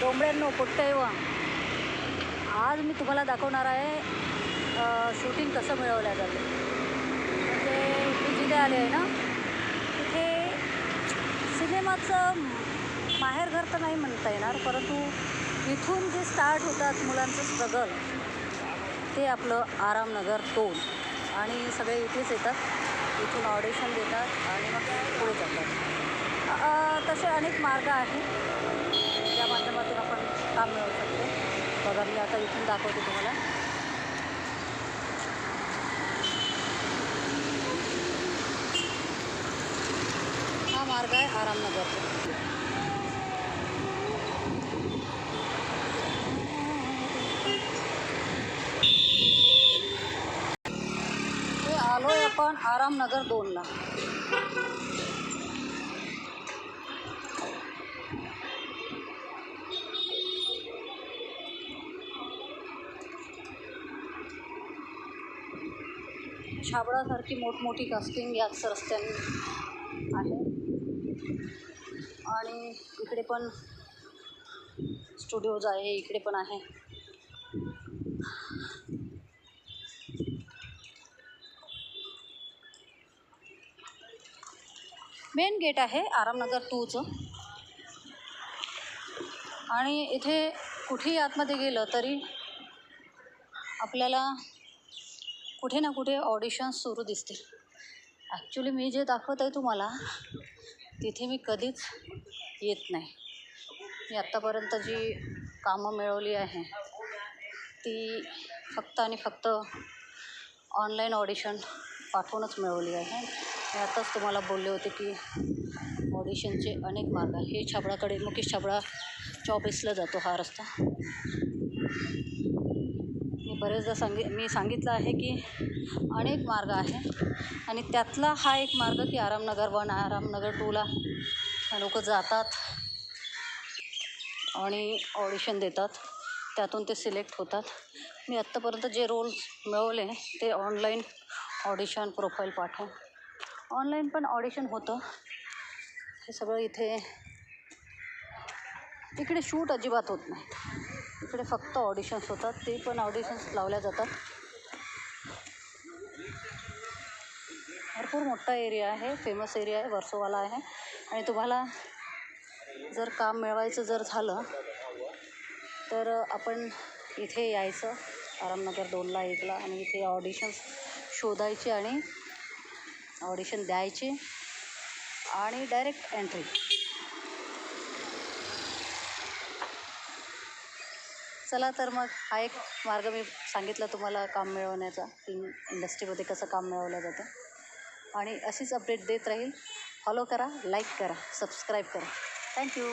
डोंबऱ्यांनो पोट्टेव आज मी तुम्हाला दाखवणार आहे शूटिंग कसं मिळवलं जातं. म्हणजे मी जिथे आले आहे ना तिथे सिनेमाचं माहेरघर तर नाही म्हणता येणार परंतु इथून जे स्टार्ट होतात मुलांचं स्ट्रगल ते आपलं आरामनगर दोन आणि सगळे इथेच येतात इथून ऑडिशन देतात आणि मग पुढे जातात. तसे अनेक मार्ग आहेत. काम मिळवू शकतो. बघा मी आता इथून दाखवते तुम्हाला. हा मार्ग आहे आरामनगरचा आलोय आपण आरामनगर दोनला. छाबडासारखी मोठमोठी कास्टिंग याच रस्त्याने आहे. आणि इकडे पण स्टुडिओज आहे इकडे पण आहे. मेन गेट आहे आरामनगर टूचं आणि इथे कुठेही आतमध्ये गेलं तरी आपल्याला कुठे ना कुठे ऑडिशन्स सुरू दिसतील. ॲक्च्युली मी जे दाखवत आहे तुम्हाला तिथे मी कधीच येत नाही. मी आत्तापर्यंत जी कामं मिळवली आहे ती फक्त आणि फक्त ऑनलाईन ऑडिशन पाठवूनच मिळवली आहे. मी आताच तुम्हाला बोलले होते की ऑडिशनचे अनेक मार्ग आहे हे छाबळाकडे मुकेश छाबळा चॉपिसला जातो हा रस्ता. बरेचदा सांगि मी सांगितलं आहे की अनेक मार्ग आहे. आणि त्यातला हा एक मार्ग की आरामनगर वन आरामनगर टूला लोक जातात आणि ऑडिशन देतात. त्यातून ते सिलेक्ट होतात. मी आत्तापर्यंत जे रोल्स मिळवले ते ऑनलाईन ऑडिशन प्रोफाईल पाठवून ऑनलाईन पण ऑडिशन होतं. हे सगळं इथे इकडे शूट अजिबात होत नाही. इकडे फक्त ऑडिशन्स होतात. ते पण ऑडिशन्स लावल्या जातात. भरपूर मोठा एरिया आहे. फेमस एरिया आहे. वर्सोवाला आहे. आणि तुम्हाला जर काम मिळवायचं जर झालं तर आपण इथे यायचं. आरामनगर दोनला एकला आणि इथे ऑडिशन्स शोधायचे आणि ऑडिशन द्यायचे आणि डायरेक्ट एंट्री चला तर मग हा एक मार्ग मी सांगितला तुम्हाला काम मिळवण्याचा फिल्म इंडस्ट्रीमध्ये कसं काम मिळवलं जातं. आणि अशीच अपडेट देत राहील. फॉलो करा लाईक करा सबस्क्राईब करा. थँक्यू